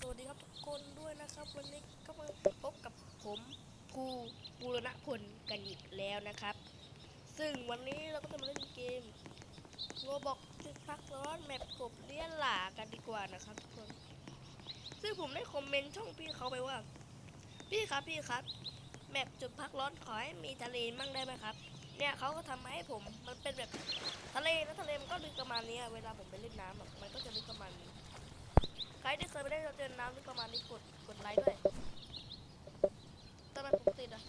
สวัสดีครับทุกคนด้วยนะครับ วันนี้ก็มาพบกับผมภูบูรณพลกันอีกแล้วนะครับ ซึ่งวันนี้เราก็จะมาเล่นเกมโรบอกที่พักร้อนแมปกบเลี้ยนหลากันดีกว่านะครับทุกคน ซึ่งผมได้คอมเมนต์ช่องพี่เขาไปว่า พี่ครับพี่ครับ แมปจุดพักร้อนขอให้มีทะเลมั่งได้ไหมครับ เนี่ยเขาก็ทำมาให้ผมมันเป็นแบบทะเลนะทะเลมันก็ลึกประมาณนี้เวลาผมไปเล่นน้ำมันก็จะลึกประมาณนี้ ครที่เคยไปเล่นเจอน้ำลึกประมาณนี้กดกดไลค์ด้วยทำไมผมติดอะ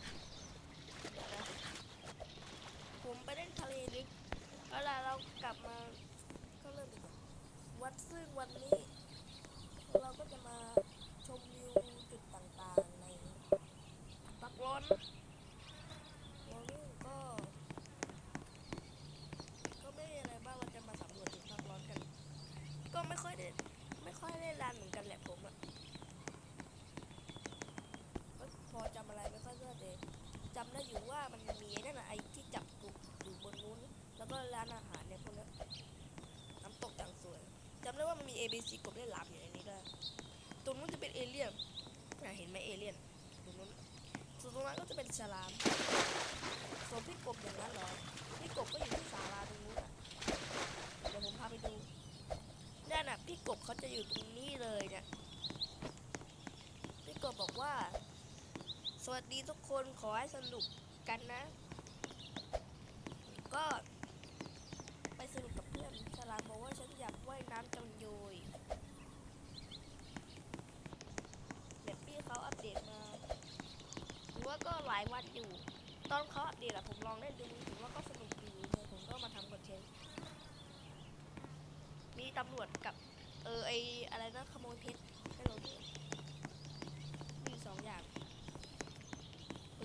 ผมไปเล่นทะเลลึกเวลาเรากลับมาก็เริ่มดีกว่าวัดซึ่งวันนี้ เราก็จะมาชมวิวจุดต่างๆในปักร้อนวันนี้ก็ ก็ไม่มีอะไรบ้างเราจะมาสำรวจจุดพักร้อนกัน ก็ไม่ค่อยได้ไม่ค่อยได้รันเหมือนกันแหละผมอะก็พอจำ อะไรไม่ค่อยได้เลยจำได้อยู่ว่ามันมีนั่นนะไอ้ที่จับกลุ่มอยู่บนนู้น แล้วก็ร้านอาหารเนี่ยพวกนั้นน้ำตกต่างสวยจำได้ว่ามันมี A B C กบได้หลามอยู่ในนี้ด้วยตรงนู้นจะเป็นเอเลี่ยนเห็นไหมเอเลี่ยนตรงนู้นส่วนตรงนั้นก็จะเป็นฉลามส่วนพี่กบอย่างนั้นเหรอพี่กบก็อยู่ที่ศาลาตรงนู้นอะเดี๋ยวผมพาไปดู นั่นน่ะพี่กบเขาจะอยู่ตรงนี้เลยเนี่ย พี่กบบอกว่า ส วัสดีทุกคนขอให้สนุกกันนะ ก็ไปสนุกกับเพื่อนฉลามบอกว่าฉันอยากว่ายน้ำจังโยยแบบพี่เขาอัปเดตมาหรือว่าก็หลายวันอยู่ ตอนเขาอัปเดตอะผมลองเล่นดูถือว่าก็สนุกอยู่เลยผมก็มาทำคอนเทนต์มีตำรวจกับ เออไออะไรนะขโมยเพชรให้เราด้วยมีสองอย่างเปิดเพลงเต้นเลย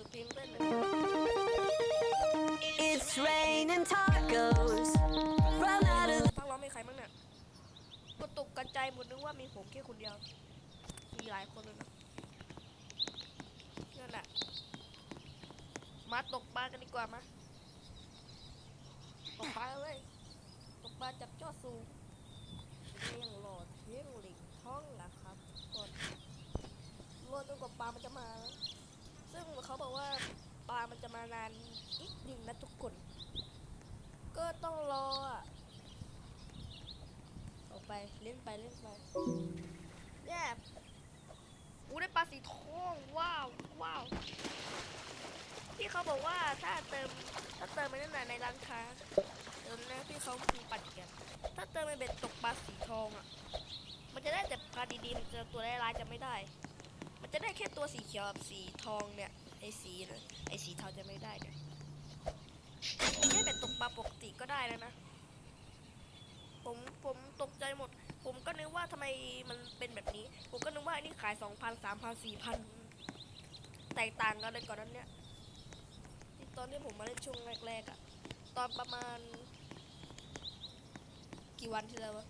It's raining tacos from out of พักร้องมีใครบ้างเนี่ยกระตุกกระจายหมดนึกว่ามีผมแค่คนเดียว มีหลายคนเลยนะนั่นแหละ มาตกปลากันดีกว่ามาตกปลาเลย ตกปลาจับจอสูงเลี้ยงหลอดเลี้ยงหลิงท้องล่ะครับก่อนรอจนกว่าปลามันจะมาแล้วซึ่ง เขาบอกว่าปลามันจะมานานอีกหนึ่งนะทุกคน ก็ต้องรออะออกไปเล่นไปเล่นไปเนี่ยกูได้ปลาสีทองว้าวว้าวพี่เขาบอกว่าถ้าเติมถ้าเติมไปนั่นน่ะในร้านค้าเติมนะพี่เขามีปัดกันถ้าเติมไปเบ็ดตกปลาสีทองอะ มันจะได้แต่ปลาดีๆมันจะตัวร้ายๆจะไม่ได้ มันจะได้แค่ตัวสีเขียวกับสีทองเนี่ย ไอ้สีนะไอ้สีเทาจะไม่ได้เนี่ยแค่เบ็ดตกปลาปกติก็ได้แล้วนะ ผมผมตกใจหมด ผมก็นึกว่าทำไมมันเป็นแบบนี้ ผมก็นึกว่าอันนี้ขายสองพันสามพันสี่พันแตกต่างกันเลยก่อนนั้นเนี่ยตอนที่ผมมาเล่นช่วงแรกๆอะตอนประมาณ กี่วันที่แล้ววะ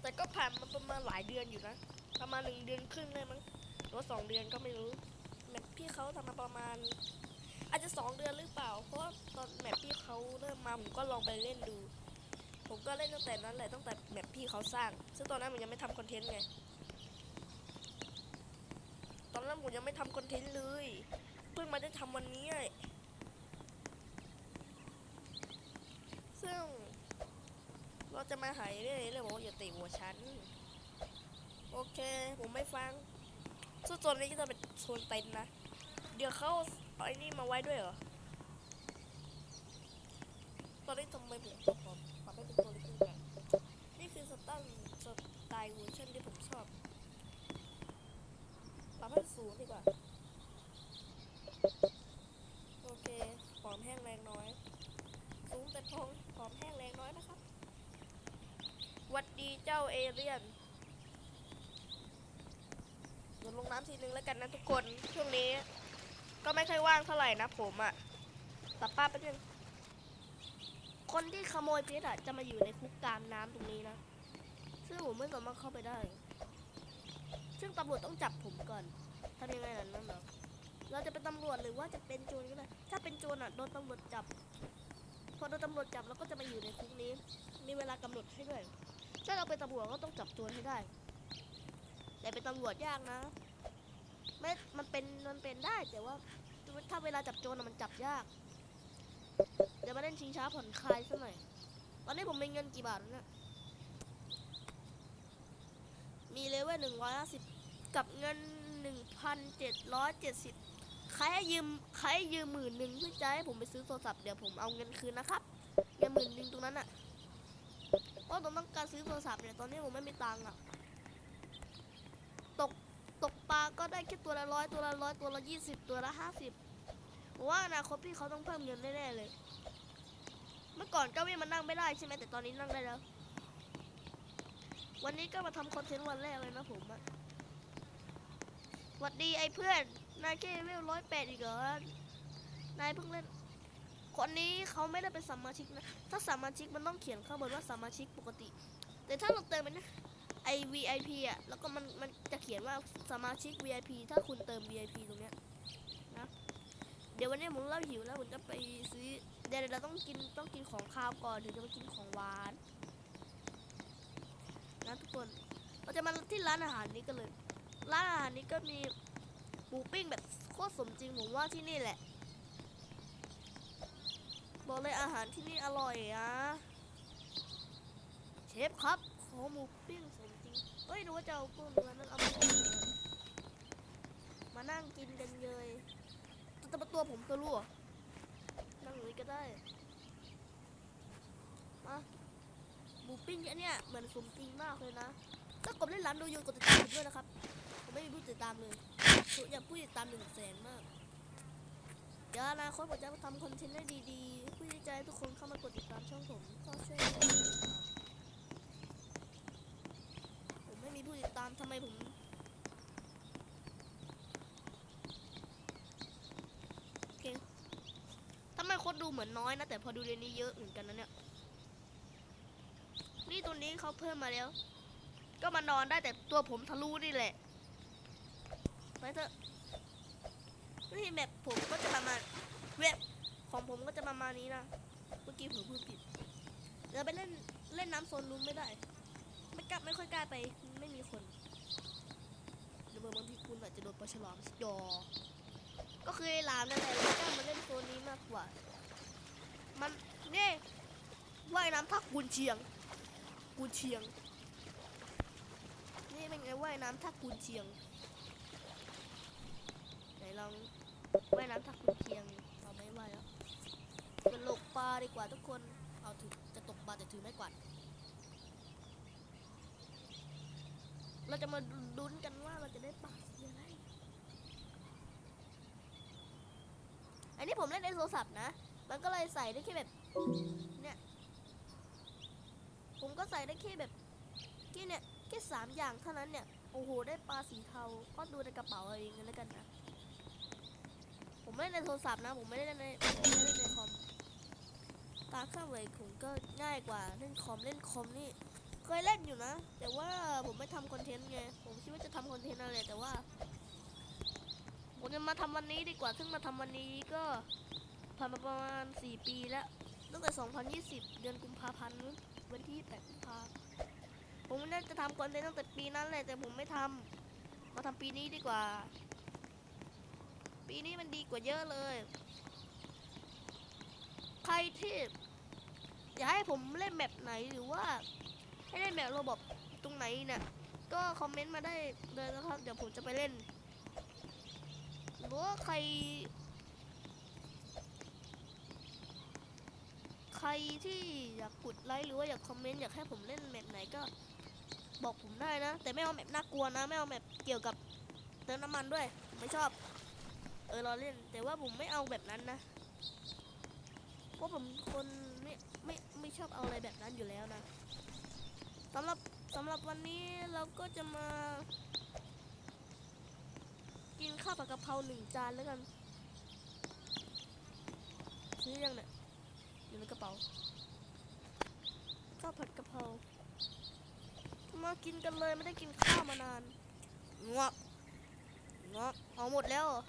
แต่ก็ผ่านมาประมาณหลายเดือนอยู่นะ ประมาณหนึ่งเดือนครึ่งเลยมั้งหรือว่าสองเดือนก็ไม่รู้ ทำมาประมาณ อาจจะสองเดือนหรือเปล่า เพราะตอนแมปพี่เขาเริ่มมาผมก็ลองไปเล่นดู ผมก็เล่นตั้งแต่นั้นแหละตั้งแต่แบบพี่เขาสร้าง ซึ่งตอนนั้นผมยังไม่ทำคอนเทนต์ไง ตอนนั้นผมยังไม่ทำคอนเทนต์เลย เพิ่งมาได้ทำวันนี้ซึ่งเราจะมาหายเรื่อยๆเลยบอกว่าอย่าตีหัวฉัน โอเค ผมไม่ฟังซึ่งโซนนี้ก็จะเป็นโซนเต็นนะ เดี๋ยวเขาเอาไอ้นี่มาไว้ด้วยเหรอ ตอนนี้ทำไมผมปรับปรับให้เป็นตัวเล็กลงกันนี่คือสตล์สไตล์เวอร์ชันที่ผมชอบปรับให้สูงดีกว่า โอเคหอมแห้งแรงน้อย สูงแต่พองหอมแห้งแรงน้อยนะครับหวัดดีเจ้าเอเลี่ยนเดี๋ยวลงน้ำทีนึงแล้วกันนะทุกคน ช่วงนี้ ก็ไม่ค่อยว่างเท่าไหร่นะผมอะตัดป้าไปบนึงคนที่ขโมยเพชรอะจะมาอยู่ในคุกกลางน้ำตรงนี้นะ ซึ่งผมไม่สามารถเข้าไปได้ ซึ่งตำรวจต้องจับผมก่อนทำยังไงล่ะนั่นเหรอเราจะเป็นตำรวจหรือว่าจะเป็นโจรก็ได้ถ้าเป็นโจรอะโดนตำรวจจับ พอโดนตำรวจจับเราก็จะมาอยู่ในคุกนี้ มีเวลากำหนดให้ด้วย ถ้าเราเป็นตำรวจก็ต้องจับโจรให้ได้ แต่เป็นตำรวจยากนะ ไม่มันเป็นมันเป็นได้แต่ว่าถ้าเวลาจับโจรมันจับยาก เดี๋ยวมาเล่นชิงช้าผ่อนคลายสักหน่อยตอนนี้ผมมีเงินกี่บาทแล้วเนี่ยมีเลเวลหนึ่งร้อยห้าสิบกับเงินหนึ่งพันเจ็ดร้อยเจ็ดสิบใครให้ยืมใครให้ยืมหมื่นหนึ่งเพื่อจะให้ผมไปซื้อโทรศัพท์เดี๋ยวผมเอาเงินคืนนะครับเงินหมื่นหนึ่งตรงนั้นอะเพราะผมต้องการซื้อโทรศัพท์เนี่ยตอนนี้ผมไม่มีตังค์อะตก ตกปลาก็ได้แค่ตัวละร้อยตัวละร้อยตัวละยี่สิบตัวละห้าสิบผมว่าอนาคตพี่เขาต้องเพิ่มเงินแน่ๆเลย เมื่อก่อนเก้าอี้มันนั่งไม่ได้ใช่ไหมแต่ตอนนี้นั่งได้แล้ว วันนี้ก็มาทำคอนเทนต์วันแรกเลยนะผมอะสวัสดีไอ้เพื่อน นายแค่เลเวลร้อยแปดอีกเหรอนายเพิ่งเล่น คนนี้เขาไม่ได้เป็นสมาชิกนะ ถ้าสมาชิกมันต้องเขียนข้างบนว่าสมาชิกปกติ แต่ถ้าเราเติมมันนะ ไอ VIP อะ แล้วก็มันมันจะเขียนว่าสมาชิก VIP ถ้าคุณเติม VIP ตรงเนี้ยนะ เดี๋ยววันนี้ผมเริ่มหิวแล้วผมจะไปซื้อ เดี๋ยวเราต้องกินต้องกินของคาวก่อนถึงจะไปกินของหวาน นะทุกคน เราจะมาที่ร้านอาหารนี้กันเลย ร้านอาหารนี้ก็มีหมูปิ้งแบบโคตรสมจริงผมว่าที่นี่แหละ บอกเลยอาหารที่นี่อร่อยอะ ฟครับขอหมูปิ้งสมจริงเอ้ยดูว่าจะเอากุ้งเนื้อนั้นเอามามานั่งกินกันเลยแต่ตัวผมตัวรั่วนั่งอย่างนี้ก็ได้มาหมูปิ้งอันเนี้ยเหมือนสมจริงมากเลยนะถ้ากดเล่นร้านดูยูกดติดตามด้วยนะครับผมไม่มีผู้ติดตามเลยผมอยากผู้ติดตามหนึ่งแสนมากเดี๋ยวอนาคตผมจะทำคอนเทนต์ได้ดีๆเพื่อที่จทุกคนเข้ามากดติดตามช่องผมก็ช่วยกันติดตาม ผู้ติดตามทำไมผมโอเคทำไมคนดูเหมือนน้อยนะ แต่พอดูเรนนี้เยอะเหมือนกันนะเนี่ย นี่ตัวนี้เขาเพิ่มมาแล้ว ก็มานอนได้แต่ตัวผมทะลุนี่แหละ ไปเถอะ นี่แบบผมก็จะประมาณเว็บของผมก็จะประมาณนี้นะ เมื่อกี้ผมพูดผิดเดี๋ยวไปเล่นเล่นน้ำโซนนู้นไม่ได้ ไม่กล้าไม่ค่อยกล้าไป ไม่มีคนเดี๋ยวบางทีคุณอาจจะโดนปลาฉลามจอก็คือไอ้ลามนั่นแหละไม่กล้ามาเล่นโซนนี้มากกว่า มันนี่ว่ายน้ำทักกุนเชียง กุนเชียง นี่เป็นไงว่ายน้ำทักกุนเชียง ไหนลองว่ายน้ำทักกุนเชียงเราไม่ว่ายแล้วจะหลกปลาดีกว่าทุกคน เอาถือจะตกปลาแต่ถือไม่กวาด เราจะมาลุ้นกันว่าเราจะได้ปลาสีอะไร อันนี้ผมเล่นในโทรศัพท์นะ มันก็เลยใส่ได้แค่แบบ เนี่ย ผมก็ใส่ได้แค่แบบแค่เนี่ยแค่สามอย่างเท่านั้นเนี่ย โอ้โห ได้ปลาสีเทา ก็ดูในกระเป๋าเอาเองกันแล้วกันนะ ผมไม่ได้ในโทรศัพท์นะ ผมไม่ได้เล่นในไม่ได้เล่นในคอม ตาข้างไหวผมก็ง่ายกว่าเล่นคอมเล่นคอมนี่ เคยเล่นอยู่นะ แต่ว่าผมไม่ทำคอนเทนต์ไง ผมคิดว่าจะทำคอนเทนต์อะไรแต่ว่า ผมจะมาทำวันนี้ดีกว่า ซึ่งมาทำวันนี้ก็ผ่านมาประมาณ 4 ปีแล้ว ตั้งแต่ 2020 เดือนกุมภาพันธ์วันที่8กุมภาผมน่าจะทำคอนเทนต์ตั้งแต่ปีนั้นแหละแต่ผมไม่ทำมาทำปีนี้ดีกว่า ปีนี้มันดีกว่าเยอะเลย ใครที่อยากให้ผมเล่นแบบไหนหรือว่า ให้เล่นแบบระบบตรงไหนเนี่ยก็คอมเมนต์มาได้เลยนะครับ เดี๋ยวผมจะไปเล่นหรือว่าใคร ใครที่อยากกดไลค์หรือว่าอยากคอมเมนต์อยากให้ผมเล่นแบบไหนก็บอกผมได้นะ แต่ไม่เอาแบบน่ากลัวนะ ไม่เอาแบบเกี่ยวกับเติมน้ำมันด้วยผมไม่ชอบ เออเราเล่น แต่ว่าผมไม่เอาแบบนั้นนะเพราะผมคนไม่ไม่ไม่ชอบเอาอะไรแบบนั้นอยู่แล้วนะ สำหรับสำหรับวันนี้เราก็จะมา กินข้าวผัดกะเพราหนึ่งจานแล้วกันซื้อยังเนี่ยอยู่ในกระเป๋าข้าวผัดกะเพรามากินกันเลยไม่ได้กินข้าวมานานงวกงวกเอาหมดแล้วเรอ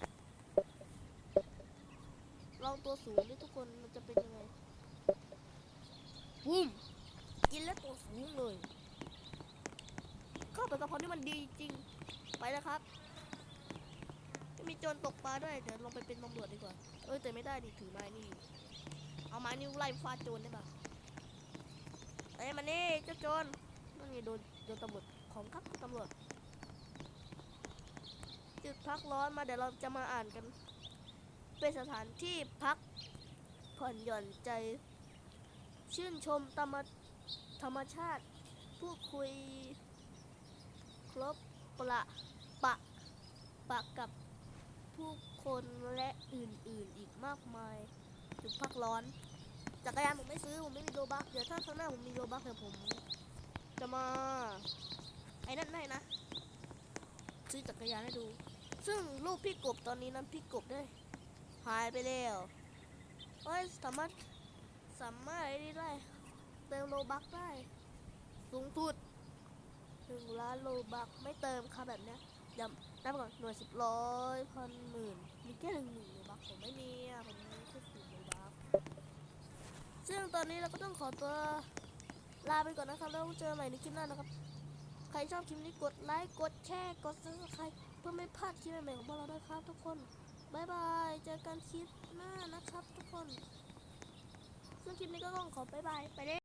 ลองตัวสูงดิทุกคนมันจะเป็นยังไงบุ้ม กินแล้วตัวสูงเลยข้าวผัดกะเพรานี่มันดีจริง ไปแล้วครับม่มีโจรตกปลาด้วย เดี๋ยวลองไปเป็นตำรวจดีกว่า เออแต่ไม่ได้ดิถือไม้นี่ เอาไม้นิ้ไล่ฟาดโจรได้ปะเอ้ยมานี่เจ้าโจรนั่นไงโดนโดนตำรวจของครับตำรวจ จุดพักร้อนมาเดี๋ยวเราจะมาอ่านกัน เป็นสถานที่พักผ่อนหย่อนใจ ชื่นชมธรรม รรมชาติพูดคุย ครบประปะปะกับผู้คนและอื่นๆอีกมากมายจุดพักร้อน จักรยานผมไม่ซื้อ ผมไม่มีโลบักเดี๋ยวถ้าครั้งหน้าผมมีโลบักเดี๋ยวผม จะมา ไอ้นั่นให้นะ ซื้อจักรยานให้ดู ซึ่งรูปพี่กบตอนนี้นั้นพี่กบได้ หายไปแล้วเฮ้ยสามารถสามารถไอ้นี่ได้ เติมโลบักได้ สูงสุดหนึ่งล้านโลบักไม่เติมค่ะแบบเนี้ยเดี๋ยวนับก่อนหน่วยสิบร้อยพันหมื่นมีแค่หนึ่งหมื่นโลบักผมไม่มีอะผมมีแค่สิบโลบักซึ่งตอนนี้เราก็ต้องขอตัวลาไปก่อนนะครับแล้วเจอกันใหม่ในคลิปหน้านะครับ ใครชอบคลิปนี้กดไลค์กดแชร์กดซับสไครต์เพื่อไม่พลาดคลิปใหม่ๆของพวกเราด้วยครับทุกคนบ๊ายบายเจอกันคลิปหน้านะครับทุกคนซึ่งคลิปนี้ก็ต้องขอบายบายไปเลย